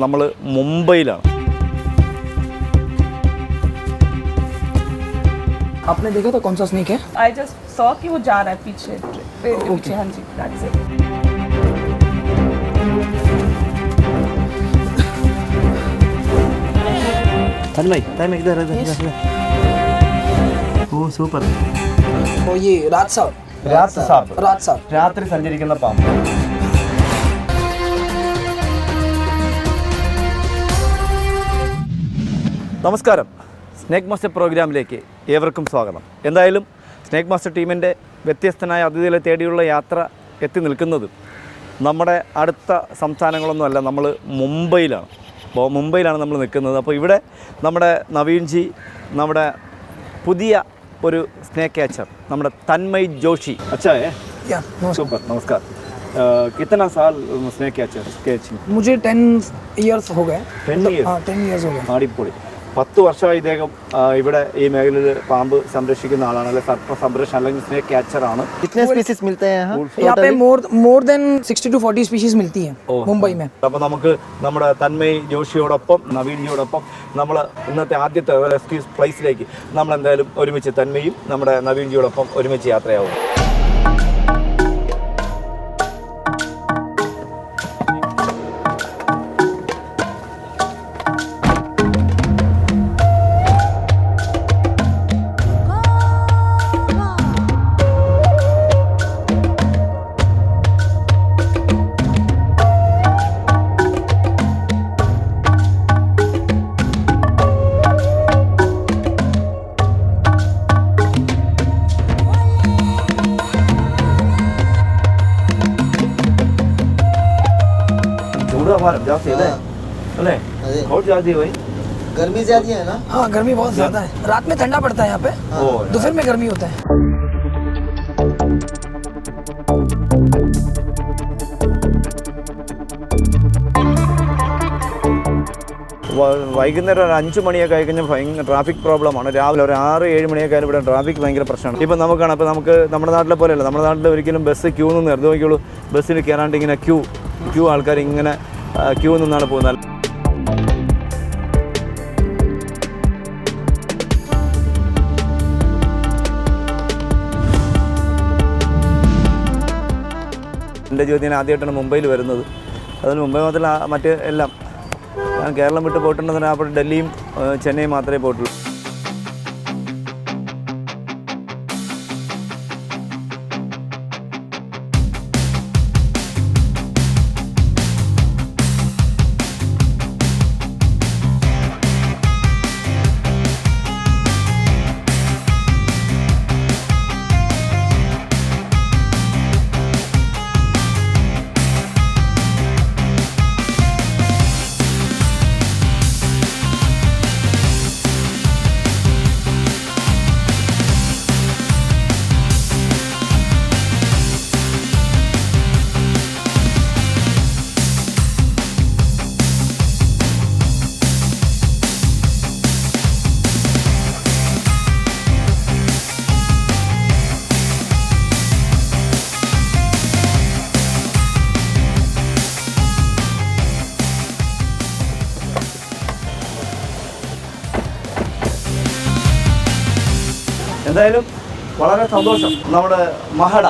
നമ്മൾ മുംബൈയിലാണ് आपने देखा था कौन सा स्नेक है आई जस्ट सॉ कि वो जा रहा है पीछे पेड़ के पीछे हाँ जी दैट्स इट തന്മയ് തന്മയ് ഇതാ ഇതാ ഇതാ ഓ സൂപ്പർ और ये रात साहब രാത്രി സാപ്പ് रात साहब രാത്രി സഞ്ചരിക്കുന്ന പാമ്പ് നമസ്കാരം സ്നേക്ക് മാസ്റ്റർ പ്രോഗ്രാമിലേക്ക് ഏവർക്കും സ്വാഗതം എന്തായാലും സ്നേക്ക് മാസ്റ്റർ ടീമിൻ്റെ വ്യത്യസ്തനായ അതിഥികളെ തേടിയുള്ള യാത്ര എത്തി നിൽക്കുന്നത് നമ്മുടെ അടുത്ത സംസ്ഥാനങ്ങളൊന്നുമല്ല നമ്മൾ മുംബൈയിലാണ് അപ്പോൾ മുംബൈയിലാണ് നമ്മൾ നിൽക്കുന്നത് അപ്പോൾ ഇവിടെ നമ്മുടെ നവീൻജി നമ്മുടെ പുതിയ ഒരു സ്നേക്ക് ക്യാച്ചർ നമ്മുടെ തന്മയ് ജോഷി അച്ഛാ या नमस्कार സൂപ്പർ നമസ്കാർ कितना साल स्नेक कैचर कैचिंग मुझे टेन इयर्स हो गए 10 years? हाँ टेन इयर्स हो गए അടിപൊളി പത്ത് വർഷമായി ഇദ്ദേഹം ആ, ഇവിടെ ഈ മേഖലയിൽ പാമ്പ് സംരക്ഷിക്കുന്ന ആളാണ് അല്ലെങ്കിൽ സർപ്പ സംരക്ഷണം അല്ലെങ്കിൽ സ്നേക്ക് ക്യാച്ചർ ആണ് कितने स्पीसीज मिलते हैं यहाँ यहाँ पे more more than sixty to forty species मिलती हैं मुंबई में അപ്പോൾ നമുക്ക് നമ്മുടെ തന്മയ് ജോഷിയോടൊപ്പം നവീൻജിയോടൊപ്പം നമ്മൾ ഇന്നത്തെ ആദ്യത്തെ റെസ്ക്യൂ പ്ലേസിലേക്ക് നമ്മൾ എന്തായാലും ഒരുമിച്ച് തന്മയും നമ്മുടെ നവീൻജിയോടൊപ്പം ഒരുമിച്ച് യാത്രയാവും ചൂടാഭാരം ജാസ്തി അല്ലേ അല്ലേ അതെ. बहुत ജാതി പോയി गर्मी ज्यादा है ना हाँ गर्मी बहुत ज्यादा है रात में ठंडा पड़ता है यहाँ पे ഓ दोपहर में गर्मी होता है വ- വൈകുന്നേരം ഒരു അഞ്ച് മണിയൊക്കെ ആയി കഴിഞ്ഞാൽ ഭയങ്കര ട്രാഫിക് പ്രോബ്ലമാണ് രാവിലെ ഒരു ആറ് ഏഴ് മണിയൊക്കെ ആയാലും ഇവിടെ ട്രാഫിക് ഭയങ്കര പ്രശ്നമാണ് ഇപ്പം നമുക്കാണ് അപ്പോൾ നമുക്ക് നമ്മുടെ നാട്ടിലെ പോലെയല്ല നമ്മുടെ നാട്ടിൽ ഒരിക്കലും ബസ് ക്യൂ നിന്ന് നിർത്തി നോക്കിയുള്ളൂ ബസ്സിൽ കയറാണ്ട് ഇങ്ങനെ ക്യൂ ക്യൂ ആൾക്കാർ ഇങ്ങനെ ക്യൂ നിന്നാണ് പോകുന്നത്. എന്റെ ജീവിതത്തിൽ ഞാൻ ആദ്യമായിട്ടാണ് മുംബൈയിൽ വരുന്നത്. അതിന് മുംബൈ മാത്രമല്ല മറ്റ് എല്ലാം. കേരളം വിട്ട് പോയിട്ടുണ്ടെന്ന് പറഞ്ഞാൽ അപ്പോൾ ഡൽഹിയും ചെന്നൈയും മാത്രമേ പോയിട്ടുള്ളൂ. എന്തായാലും വളരെ സന്തോഷം. നമ്മുടെ മഹട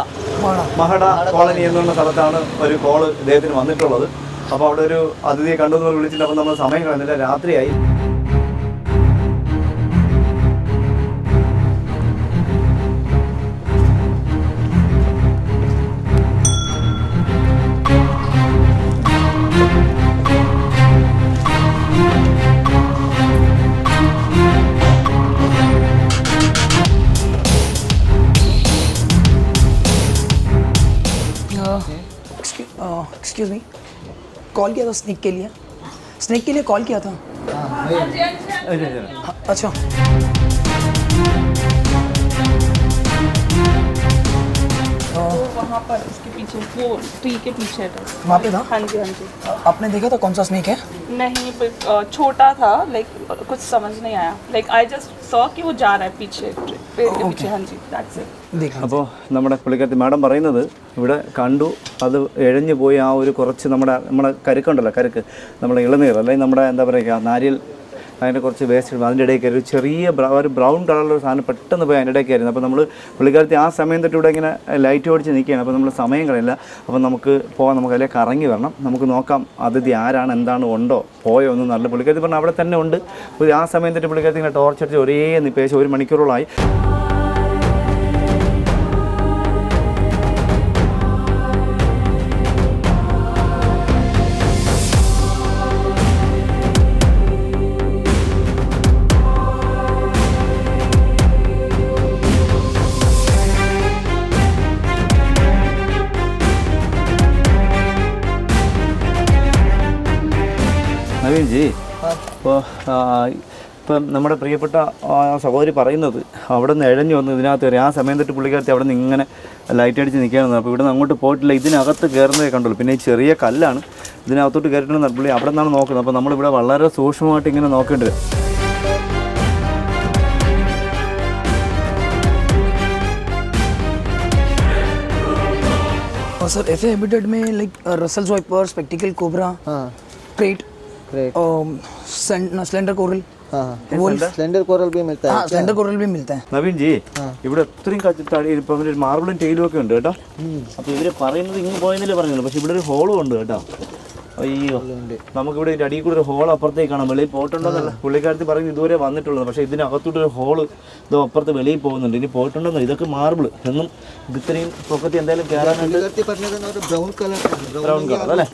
മഹട. കോളനി. എന്നുള്ള സ്ഥലത്താണ് ഒരു കോൾ ഇദ്ദേഹത്തിന് വന്നിട്ടുള്ളത്. അപ്പോൾ അവിടെ ഒരു അതിഥിയെ കണ്ടു എന്ന് വിളിച്ചിട്ട് അപ്പോൾ നമ്മൾ സമയം കളഞ്ഞില്ല രാത്രിയായി. एक्सक्यूज मी कॉल किया था स्नेक के लिए? स्नेक के लिए कॉल किया था? हाँ, अच्छा। वहाँ पर उसके पीछे वो ट्री के पीछे था। वहाँ पे था? हाँ जी हाँ जी। आपने देखा था कौन सा स्नेक है? नहीं but, अ, छोटा था लाइक कुछ समझ नहीं आया लाइक आई जस्ट सॉ कि वो जा रहा है पीछे पेड़ के पीछे हाँ जी दैट्स इट देखा അപ്പോൾ നമ്മുടെ പുള്ളിക്കാരത്തി മാഡം പറയുന്നത് ഇവിടെ കണ്ടു അത് എഴഞ്ഞു പോയി ആ ഒരു കുറച്ച് നമ്മുടെ നമ്മുടെ കരുക്കുണ്ടല്ലോ കരുക്ക് നമ്മുടെ ഇളനീർ അല്ലെങ്കിൽ നമ്മുടെ എന്താ പറയുക നാരിയൽ അതിന്റെ കുറച്ച് വേസ്റ്റ് അതിന്റെ ഇടയിൽ കയറി ഒരു ചെറിയ ഒരു ബ്രൗൺ കളറുള്ള ഒരു സാധനം പെട്ടെന്ന് പോയി അതിന്റെ ഇടയിൽ കയറുന്നു അപ്പോൾ നമ്മൾ പുള്ളിക്കാരത്തി ആ സമയം തൊട്ട് ഇവിടെ ഇങ്ങനെ ലൈറ്റ് ഓടിച്ച് നിൽക്കുകയാണ്. അപ്പോൾ നമ്മൾ സമയം കളയില്ല. അപ്പോൾ നമുക്ക് പോകാം നമുക്ക് അതിലേക്ക് കറങ്ങി വരണം. നമുക്ക് നോക്കാം അതിഥി ആരാണ് എന്താണ് ഉണ്ടോ പോയോ ഒന്നും നല്ല പുള്ളിക്കാരത്തി പറഞ്ഞാൽ അവിടെ തന്നെ ഉണ്ട്. ആ സമയം തൊട്ട് പുള്ളിക്കാരത്തി ഇങ്ങനെ ടോർച്ചടിച്ച് ഒരേ നിപ്പേശം ഒരു മണിക്കൂറോളമായി ജി ഇപ്പോൾ ഇപ്പം നമ്മുടെ പ്രിയപ്പെട്ട ആ സഹോദരി പറയുന്നത് അവിടെ നിന്ന് ഇഴഞ്ഞു വന്ന് ഇതിനകത്ത് കയറി ആ സമയം തൊട്ട് പുള്ളിക്കാരത്തി അവിടെ നിന്ന് ഇങ്ങനെ ലൈറ്റ് അടിച്ച് നിൽക്കുകയാണ് അപ്പോൾ ഇവിടെ നിന്ന് അങ്ങോട്ട് പോയിട്ടില്ല ഇതിനകത്ത് കയറുന്നതേ കണ്ടുള്ളൂ പിന്നെ ഈ ചെറിയ കല്ലാണ് ഇതിനകത്തോട്ട് കയറിയിട്ടുണ്ടെന്ന് പുള്ളി അവിടെ നിന്നാണ് നോക്കുന്നത് അപ്പോൾ നമ്മളിവിടെ വളരെ സൂക്ഷ്മമായിട്ട് ഇങ്ങനെ നോക്കേണ്ടി വരും और सर ऐसे हैबिटेट में like Russell viper spectacled cobra हाँ क्रेट ग्रेट स्लेंडर कोरल हाँ हाँ स्लेंडर कोरल भी मिलता है हाँ स्लेंडर कोरल भी मिलता है നവീൻ ജി ഇവിടെ ഒത്തിരിയും കച്ചിത്താടി ഇപ്പം ഒരു മാർബിളും ടൈലും ഒക്കെ ഉണ്ട് കേട്ടോ അപ്പോൾ ഇവര് പറയുന്നത് ഇങ്ങ് പോയെന്നല്ലേ പറഞ്ഞുള്ളൂ പക്ഷെ ഇവിടെ ഒരു ഹോളും ഉണ്ട് കേട്ടോ അയ്യോ നമുക്കിവിടെ ഇതിന്റെ അടിയിൽ കൂടെ ഒരു ഹോൾ അപ്പുറത്തേക്ക് കാണാം വെളിയിൽ പോയിട്ടുണ്ടോന്നല്ല പുള്ളിക്കാരത്തി പറയുന്നത് ഇതുവരെ വന്നിട്ടുള്ളത് പക്ഷേ ഇതിനകത്തോട്ട് ഒരു ഹോള് ഇത് അപ്പുറത്ത് വെളിയിൽ പോകുന്നുണ്ട് ഇനി പോയിട്ടുണ്ടോന്നോ ഇതൊക്കെ മാർബിൾ എന്നും ഇത് ഇത്രയും പൊക്കത്തി എന്തായാലും കയറാനായിട്ട് പുള്ളിക്കാരത്തി പറഞ്ഞത് ഒരു ബ്രൗൺ കളർ Brown colour അല്ലേ?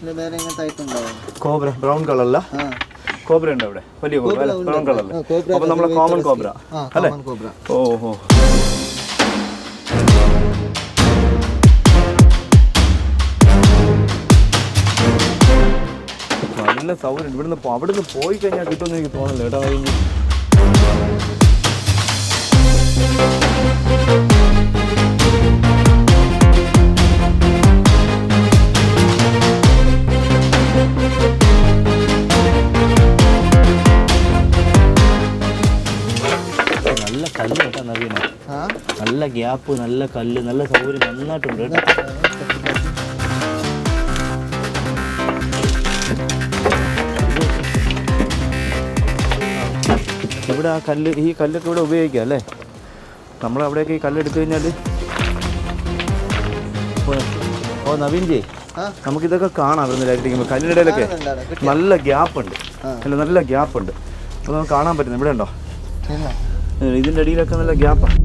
കോബ്ര പിന്നെ വേറെ എങ്ങനത്തെ ഐറ്റം ഉണ്ടാവും കോബ്ര ബ്രൗൺ കളറല്ല. കോബ്ര ഉണ്ട് അവിടെ വലിയ കോബ്ര ബ്രൗൺ കളറല്ലേ? അപ്പൊ നമ്മളെ കോമൺ കോബ്ര. അല്ലേ? ഓഹോ. നല്ല സൗകര്യം. ഇവിടുന്ന് അവിടുന്ന് പോയി കഴിഞ്ഞാൽ കിട്ടുമെന്ന് എനിക്ക് തോന്നുന്നില്ല കേട്ടോ. കഴിഞ്ഞ് നല്ല ഗ്യാപ്പ് നല്ല കല്ല് നല്ല സൗകര്യം നന്നായിട്ടുണ്ട് കേട്ടോ ഇവിടെ ആ കല്ല് ഈ കല്ലൊക്കെ ഇവിടെ ഉപയോഗിക്കാം അല്ലേ നമ്മൾ അവിടെയൊക്കെ ഈ കല്ലെടുത്തു കഴിഞ്ഞാൽ ഓ നവീൻജി. നമുക്കിതൊക്കെ കാണാം ഇവിടുന്ന് ലൈറ്റിരിക്കുമ്പോൾ കല്ലിനിടയിലൊക്കെ. നല്ല ഗ്യാപ്പ് ഉണ്ട്. അല്ല നല്ല ഗ്യാപ്പ് ഉണ്ട് അപ്പോൾ നമുക്ക് കാണാൻ പറ്റുന്നു ഇവിടെ ഉണ്ടോ. ഇതിന്റെ അടിയിലൊക്കെ നല്ല ഗ്യാപ്പാണ്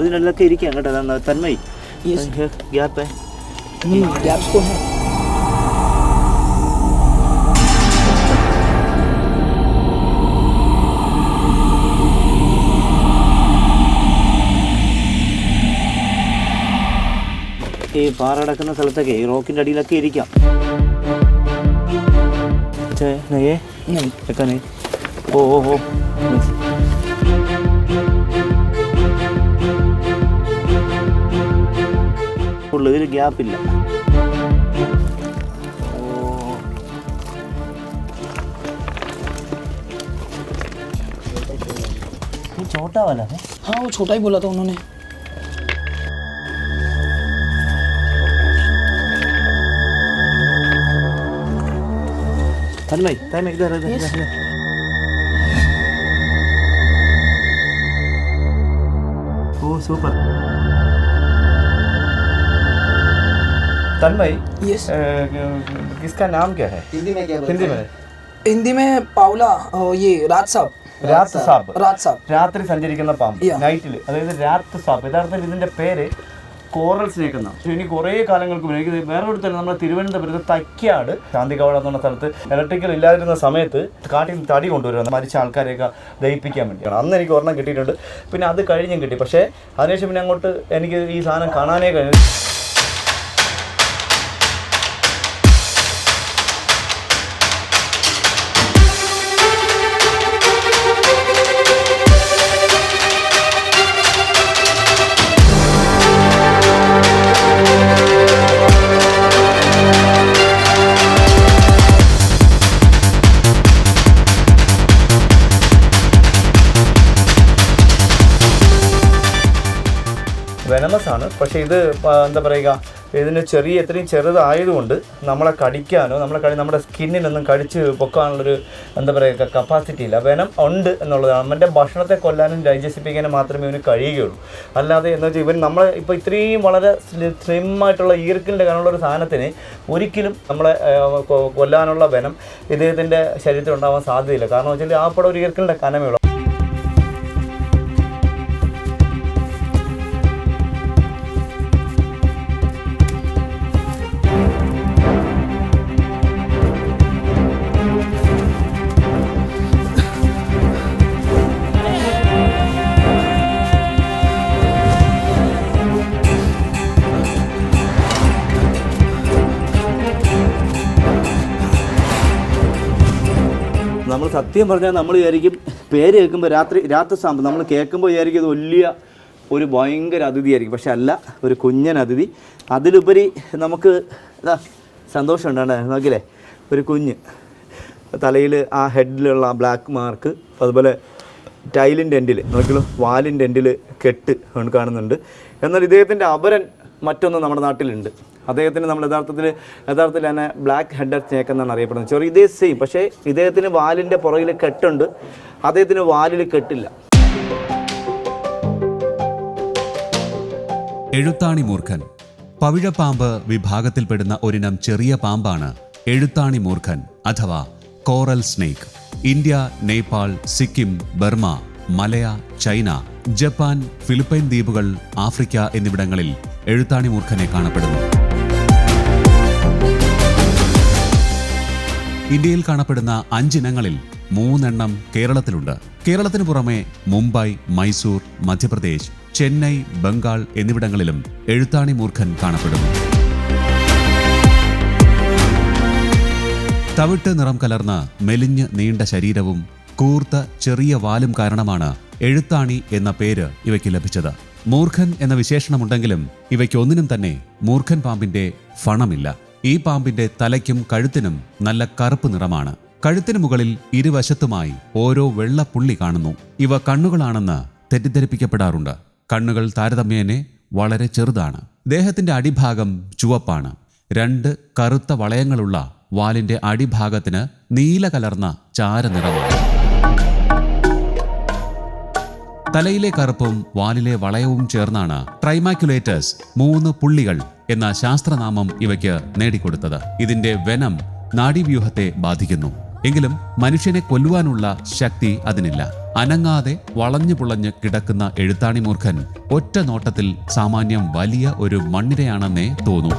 ചെറുതിനെല്ലൊക്കെ ഇരിക്കാം കേട്ടോ അതാ തന്മയി ഗ്യാപ്പ് ഗ്യാപ്സ് കോ ഹേ ഈ പാറ അടക്കുന്ന സ്ഥലത്തൊക്കെ ഈ റോക്കിൻ്റെ അടിയിലൊക്കെ ഇരിക്കാം ഓ ഓ ഓ ഉള്ളു ഇതിൽ ഗ്യാപ്പില്ല छोटा वाला है हाँ वो छोटा ही बोला था उन्होंने तन्मय तन्मय इधर इधर इधर इधर। ओ सुपर तन्मय यस अ, किसका नाम क्या है हिंदी में क्या बोलते हिंदी हैं? में हिंदी में पावला अ, ये राज साहब രാത്ത് സാപ്പ് रात साहब രാത്രി സഞ്ചരിക്കുന്ന പാമ്പ് Yeah. നൈറ്റിൽ അതായത് രാത്ത് സാപ്പ് യഥാർത്ഥത്തിൽ ഇതിന്റെ പേര് കോറൽ സ്നേക്ക് എന്നാണ് പക്ഷേ ഇനി കുറേ കാലങ്ങൾക്ക് മുന്നേ എനിക്ക് വേറെ ഒരു തന്നെ നമ്മുടെ തിരുവനന്തപുരത്ത് തൈക്കാട് ശാന്തികവാട എന്നുള്ള സ്ഥലത്ത് ഇലക്ട്രിക്കൽ ഇല്ലാതിരുന്ന സമയത്ത് കാട്ടിൽ തടി കൊണ്ടുവരുന്നത് മരിച്ച ആൾക്കാരെയൊക്കെ ദഹിപ്പിക്കാൻ വേണ്ടിയാണ് അന്ന് എനിക്ക് ഒരെണ്ണം കിട്ടിയിട്ടുണ്ട് പിന്നെ അത് കഴിഞ്ഞും കിട്ടി പക്ഷേ അതിനുശേഷം പിന്നെ അങ്ങോട്ട് എനിക്ക് ഈ സാധനം കാണാനേ കഴിഞ്ഞു പക്ഷേ ഇത് എന്താ പറയുക ഇതിന് ചെറിയ എത്രയും ചെറുതായതുകൊണ്ട് നമ്മളെ കടിക്കാനോ നമ്മളെ കടി നമ്മുടെ സ്കിന്നിനൊന്നും കടിച്ച് പൊക്കാനുള്ളൊരു എന്താ പറയുക കപ്പാസിറ്റി ഇല്ല. വേണം ഉണ്ട് എന്നുള്ളതാണ്. അവന്റെ ഭക്ഷണത്തെ കൊല്ലാനും ഡൈജസ്റ്റിപ്പിക്കാനും മാത്രമേ ഇവന് കഴിയുകയുള്ളൂ. അല്ലാതെ എന്ന് വെച്ചാൽ ഇവൻ നമ്മൾ ഇപ്പോൾ ഇത്രയും വളരെ സ്ലിം ആയിട്ടുള്ള ഈർക്കിലിന്റെ കനുള്ള ഒരു സാധനത്തിന് ഒരിക്കലും നമ്മളെ കൊല്ലാനുള്ള വെനം ഇദ്ദേഹത്തിന്റെ ശരീരത്തിൽ ഉണ്ടാവാൻ സാധ്യതയില്ല. കാരണം വെച്ചാൽ ആ പടം ഒരു ഈർക്കിന്റെ കനമേ ഉള്ളൂ. സത്യം പറഞ്ഞാൽ നമ്മൾ വിചാരിക്കും പേര് കേൾക്കുമ്പോൾ രാത്രി രാത്രി സാമ്പത്തി നമ്മൾ കേൾക്കുമ്പോൾ വിചാരിക്കും ഇത് വലിയ ഒരു ഭയങ്കര അതിഥിയായിരിക്കും. പക്ഷെ അല്ല ഒരു കുഞ്ഞൻ അതിഥി. അതിലുപരി നമുക്ക് സന്തോഷം ഉണ്ടാണേ നോക്കില്ലേ? ഒരു കുഞ്ഞ്. തലയിൽ ആ ഹെഡിലുള്ള ആ ബ്ലാക്ക് മാർക്ക് അതുപോലെ ടൈലിന്റെ എൻഡിൽ നോക്കിയല്ലോ വാലിന്റെ എൻഡിൽ കെട്ട് കാണുന്നുണ്ട്. എന്നാൽ ഇദ്ദേഹത്തിന്റെ അപരൻ മറ്റൊന്ന് നമ്മുടെ നാട്ടിലുണ്ട്. അദ്ദേഹത്തിന് നമ്മൾ യഥാർത്ഥത്തിൽ യഥാർത്ഥത്തിൽ തന്നെ ബ്ലാക്ക് ഹെഡഡ് സ്നേക്ക് എന്നാണ് അറിയപ്പെടുന്നത്. ചെറിയ ഇതേ സെയിം പക്ഷേ ഇദ്ദേഹത്തിന് വാലിന്റെ പുറകിൽ കെട്ടുണ്ട്. അദ്ദേഹത്തിന് വാലിൽ കെട്ടില്ല. എഴുത്താണി മൂർഖൻ. പവിഴപ്പാമ്പ് വിഭാഗത്തിൽപ്പെടുന്ന ഒരിനം ചെറിയ പാമ്പാണ് എഴുത്താണി മൂർഖൻ അഥവാ coral snake. India Nepal Sikkim Burma Malaya China Japan Philippine ദ്വീപുകൾ ആഫ്രിക്ക എന്നിവിടങ്ങളിൽ എഴുത്താണി മൂർഖനെ കാണപ്പെടുന്നു. ഇന്ത്യയിൽ കാണപ്പെടുന്ന അഞ്ചിനങ്ങളിൽ മൂന്നെണ്ണം കേരളത്തിലുണ്ട്. കേരളത്തിന് പുറമെ മുംബൈ മൈസൂർ മധ്യപ്രദേശ് ചെന്നൈ ബംഗാൾ എന്നിവിടങ്ങളിലും എഴുത്താണി മൂർഖൻ കാണപ്പെടുന്നു. തവിട്ട് നിറം കലർന്ന മെലിഞ്ഞ് നീണ്ട ശരീരവും കൂർത്ത ചെറിയ വാലും കാരണമാണ് എഴുത്താണി എന്ന പേര് ഇവയ്ക്ക് ലഭിച്ചത്. മൂർഖൻ എന്ന വിശേഷണമുണ്ടെങ്കിലും ഇവയ്ക്കൊന്നിനും തന്നെ മൂർഖൻ പാമ്പിന്റെ ഫണമില്ല. ഈ പാമ്പിന്റെ തലയ്ക്കും കഴുത്തിനും നല്ല കറുപ്പ് നിറമാണ്. കഴുത്തിന് മുകളിൽ ഇരുവശത്തുമായി ഓരോ വെള്ള പുള്ളി കാണുന്നു. ഇവ കണ്ണുകളാണെന്ന് തെറ്റിദ്ധരിപ്പിക്കപ്പെടാറുണ്ട്. കണ്ണുകൾ താരതമ്യേനെ വളരെ ചെറുതാണ്. ദേഹത്തിന്റെ അടിഭാഗം ചുവപ്പാണ്. രണ്ട് കറുത്ത വളയങ്ങളുള്ള വാലിന്റെ അടിഭാഗത്തിന് നീല കലർന്ന ചാരനിറമാണ് തലയിലെ കറുപ്പും വാലിലെ വളയവും ചേർന്നാണ് ട്രൈമാക്യുലേറ്റേഴ്സ് മൂന്ന് പുള്ളികൾ എന്ന ശാസ്ത്രനാമം ഇവയ്ക്ക് നേടിക്കൊടുത്തത്. ഇതിന്റെ വെനം നാഡീവ്യൂഹത്തെ ബാധിക്കുന്നു. എങ്കിലും മനുഷ്യനെ കൊല്ലുവാനുള്ള ശക്തി അതിനില്ല. അനങ്ങാതെ വളഞ്ഞു പുളഞ്ഞ് കിടക്കുന്ന എഴുത്താണി മൂർഖൻ ഒറ്റ നോട്ടത്തിൽ സാമാന്യം വലിയ ഒരു മണ്ണിരയാണെന്നേ തോന്നൂ.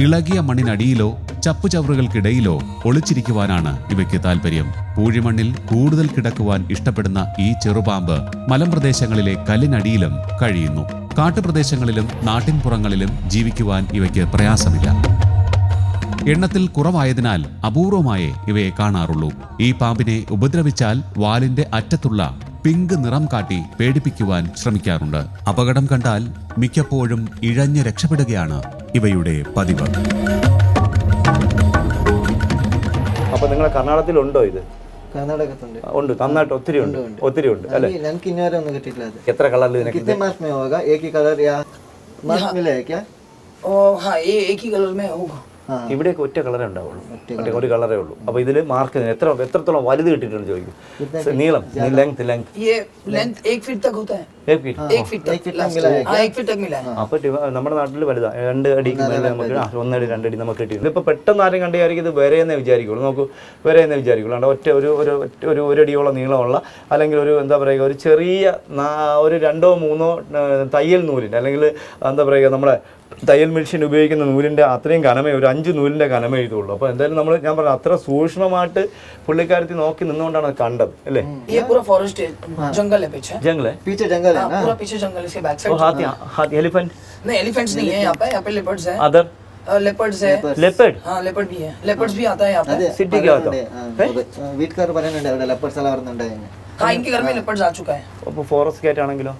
ഇളകിയ മണ്ണിനടിയിലോ ചപ്പുചവറുകൾക്കിടയിലോ ഒളിച്ചിരിക്കുവാനാണ് ഇവയ്ക്ക് താല്പര്യം പൂഴിമണ്ണിൽ കൂടുതൽ കിടക്കുവാൻ ഇഷ്ടപ്പെടുന്ന ഈ ചെറുപാമ്പ് മലമ്പ്രദേശങ്ങളിലെ കല്ലിനടിയിലും കഴിയുന്നു. കാട്ടുപ്രദേശങ്ങളിലും നാട്ടിൻപുറങ്ങളിലും ജീവിക്കുവാൻ ഇവയ്ക്ക് പ്രയാസമില്ല. എണ്ണത്തിൽ കുറവായതിനാൽ അപൂർവമായേ ഇവയെ കാണാറുള്ളൂ. ഈ പാമ്പിനെ ഉപദ്രവിച്ചാൽ വാലിന്റെ അറ്റത്തുള്ള പിങ്ക് നിറം കാട്ടി പേടിപ്പിക്കുവാൻ ശ്രമിക്കാറുണ്ട്. അപകടം കണ്ടാൽ മിക്കപ്പോഴും ഇഴഞ്ഞ് രക്ഷപ്പെടുകയാണ് ഇവയുടെ പതിവ്. അപ്പോൾ നിങ്ങളെ കർണാടകത്തിലുണ്ടോ ഇത് കർണാടകത്തുണ്ട് ഉണ്ട് നന്നായിട്ട് ഒത്തിരി ഉണ്ട് ഒത്തിരി ഉണ്ട് അല്ലേ ನನಗೆ- ನನಗೆ ಇನ್ನೂವರೆ ಒಂದು ಕಟ್ಟಿಲ್ಲ ಅದು എത്ര കളറിൽ ഇതിനൊക്കെ कितने मार्च में होगा एक ही कलर या मार्च मिला है क्या और हाँ ये एक ही कलर में होगा ഇവിടെയൊക്കെ ഒറ്റ കളറേ ഉണ്ടാവുള്ളൂ. ഒരു കളറേ ഉള്ളൂ. അപ്പോൾ ഇതിൽ മാർക്ക് എത്ര എത്രത്തോളം വലുത് കിട്ടിയിട്ടുണ്ട് ചോദിക്കും. നീളം ലെങ്ത് ലെങ്ത് അപ്പോൾ നമ്മുടെ നാട്ടിൽ വലുതാ. രണ്ട് അടി. നമുക്ക് ഒന്നടി രണ്ടടി നമുക്ക് കിട്ടി ഇപ്പൊ പെട്ടെന്ന് ആരും കണ്ടായിരിക്കും ഇത് വരെ എന്നേ വിചാരിക്കുള്ളൂ. നമുക്ക് വരെ എന്നേ വിചാരിക്കുള്ളൂ ഒറ്റ ഒരു ഒരു ഒരു അടിയോളം നീളമുള്ള അല്ലെങ്കിൽ ഒരു എന്താ പറയുക ഒരു ചെറിയ ഒരു രണ്ടോ മൂന്നോ തയ്യൽ നൂലിന്റെ അല്ലെങ്കിൽ എന്താ പറയുക നമ്മുടെ തയ്യൽ മെഷീൻ ഉപയോഗിക്കുന്ന നൂലിൻ്റെ അത്രയും കനമേ ഒരു അഞ്ച് നൂലിൻ്റെ കനമേ ഇതുള്ളൂ അപ്പോൾ എന്തായാലും നമ്മൾ ഞാൻ പറഞ്ഞു അത്ര സൂക്ഷ്മമായിട്ട് പുള്ളിക്കാരത്തി നോക്കി നിന്നുകൊണ്ടാണ് അത് കണ്ടത് അല്ലേ ये पूरा फॉरेस्ट है जंगल है पीछे ജംഗിളെ पीछे जंगल है हाँ, ना पूरा पीछे जंगल इसके बैक ഓ साइड ഹാത്തി ഹാത്തി എലിഫന്റ് नहीं एलिफेंट्स नहीं है यहाँ पे यहाँ पे लेपर्ड्स है അതർ लेपर्ड्स है ലെപ്പേഡ് हाँ लेपर्ड भी है लेपर्ड्स भी आता है यहाँ അതെ पे സിറ്റിക്കകത്തോ വീട്ടുകാർ പറയുന്നുണ്ട് അവിടെ ലെപ്പേഴ്സ് എല്ലാം വരുന്നുണ്ട് हाँ इनके घर में लेपर्ड्स आ चुका है അപ്പോൾ ഫോറസ്റ്റ് ഗേറ്റ് ആണെങ്കിലോ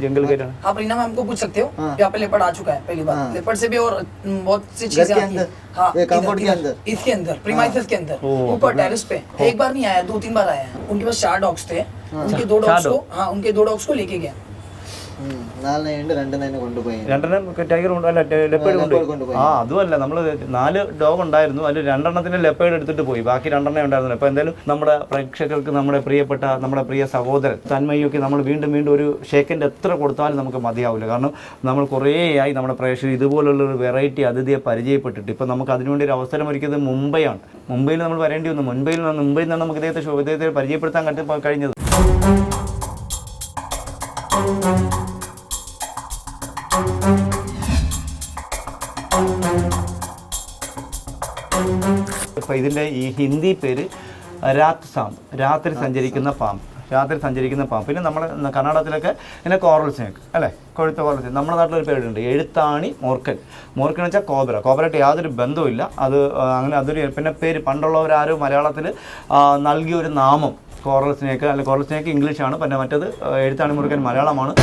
जंगल के हाँ। डांस आप रीना मैम को पूछ सकते हो? यहाँ पे लेपर्ड आ चुका है पहली बार लेपर्ड से भी और बहुत सी चीज़ें आती हाँ। इसके अंदर प्रीमाइसिस के अंदर। ऊपर टेरिस पे। एक बार नहीं आया दो तीन बार आया। उनके पास चार डॉग्स थे। उनके दो डॉग्स को हाँ उनके दो डॉग्स को लेके गया। രണ്ടെണ്ണം ടൈഗർ ഉണ്ട് അല്ല ലെപ്പേഡ് ഉണ്ട് ആ അതുമല്ല നമ്മൾ നാല് ഡോഗ് ഉണ്ടായിരുന്നു. അതിൽ രണ്ടെണ്ണത്തിന് ലെപ്പേഡ് എടുത്തിട്ട് പോയി. ബാക്കി രണ്ടെണ്ണേ ഉണ്ടായിരുന്നു അപ്പോൾ എന്തായാലും നമ്മുടെ പ്രേക്ഷകർക്ക് നമ്മുടെ പ്രിയപ്പെട്ട നമ്മുടെ പ്രിയ സഹോദരൻ തന്മയൊക്കെ നമ്മൾ വീണ്ടും വീണ്ടും ഒരു ഷേക്കിന്റെ എത്ര കൊടുത്താലും നമുക്ക് മതിയാവില്ല. കാരണം നമ്മൾ കുറേയായി നമ്മുടെ പ്രേക്ഷകർ ഇതുപോലുള്ള ഒരു വെറൈറ്റി അതിഥിയെ പരിചയപ്പെട്ടിട്ട് ഇപ്പം നമുക്ക് അതിനുവേണ്ടി ഒരു അവസരം ഒരുക്കിയത് മുംബൈയാണ്. മുംബൈയിൽ നമ്മൾ വരേണ്ടി വന്നു. മുംബൈയിൽ നിന്ന് മുംബൈയിൽ നിന്നാണ് നമുക്ക് ഇദ്ദേഹത്തെ ഇദ്ദേഹത്തെ പരിചയപ്പെടുത്താൻ കഴിഞ്ഞത്. ഇപ്പം ഇതിന്റെ ഈ ഹിന്ദി പേര് രാത് സാമ്പ് രാത്രി സഞ്ചരിക്കുന്ന പാമ്പ് രാത്രി സഞ്ചരിക്കുന്ന പാമ്പ്. പിന്നെ നമ്മൾ കർണാടകത്തിലൊക്കെ ഇതിനെ കോറൽ സ്നേക്ക് അല്ലേ? കൊഴുത്ത കോറൽ സ്നേക്ക്. നമ്മുടെ നാട്ടിലൊരു പേരുണ്ട് എഴുത്താണി മോർക്കൻ. മോർക്കൻ എന്ന് വെച്ചാൽ കോബ്ര കോബ്രയായിട്ട് യാതൊരു ബന്ധവുമില്ല. അത് അങ്ങനെ അതൊരു പിന്നെ പേര് പണ്ടുള്ളവരാരും മലയാളത്തിൽ നൽകിയ ഒരു നാമം. കോറൽ സ്നേക്ക് അല്ലെങ്കിൽ കോറൽ സ്നേക്ക് ഇംഗ്ലീഷാണ്. പിന്നെ മറ്റത് എഴുത്താണി മുറുക്കൻ മലയാളമാണ്.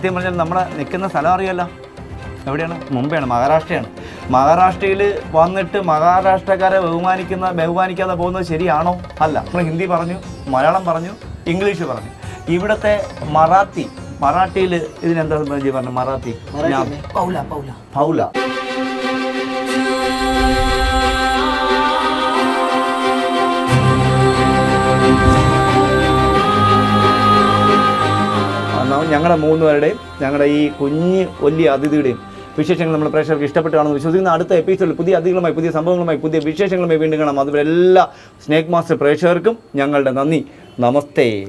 സത്യം പറഞ്ഞാൽ നമ്മളെ നിൽക്കുന്ന സ്ഥലം അറിയാലോ? എവിടെയാണ്? മുംബൈയാണ് മഹാരാഷ്ട്രയാണ്. മഹാരാഷ്ട്രയിൽ വന്നിട്ട് മഹാരാഷ്ട്രക്കാരെ ബഹുമാനിക്കുന്ന ബഹുമാനിക്കാതെ പോകുന്നത് ശരിയാണോ? അല്ല. നമ്മൾ ഹിന്ദി പറഞ്ഞു മലയാളം പറഞ്ഞു ഇംഗ്ലീഷ് പറഞ്ഞു. ഇവിടുത്തെ മറാത്തി മറാഠിയിൽ ഇതിനെന്താ സംബന്ധിച്ച് പറഞ്ഞു? മറാത്തി. പൗല പൗല. പൗല. ഞങ്ങളുടെ മൂന്നുപേരുടെയും ഞങ്ങളുടെ ഈ കുഞ്ഞ് വലിയ അതിഥിയുടെയും വിശേഷങ്ങൾ നമ്മൾ പ്രേക്ഷകർക്ക് ഇഷ്ടപ്പെട്ടാണെന്ന് വിശ്വസിക്കുന്ന. അടുത്ത എപ്പിസോഡിൽ പുതിയ അതിഥികളുമായി പുതിയ സംഭവങ്ങളുമായി പുതിയ വിശേഷങ്ങളുമായി വീണ്ടും കാണാം. അതുപോലെ എല്ലാ സ്നേക് മാസ്റ്റർ പ്രേക്ഷകർക്കും ഞങ്ങളുടെ നന്ദി. നമസ്തേ.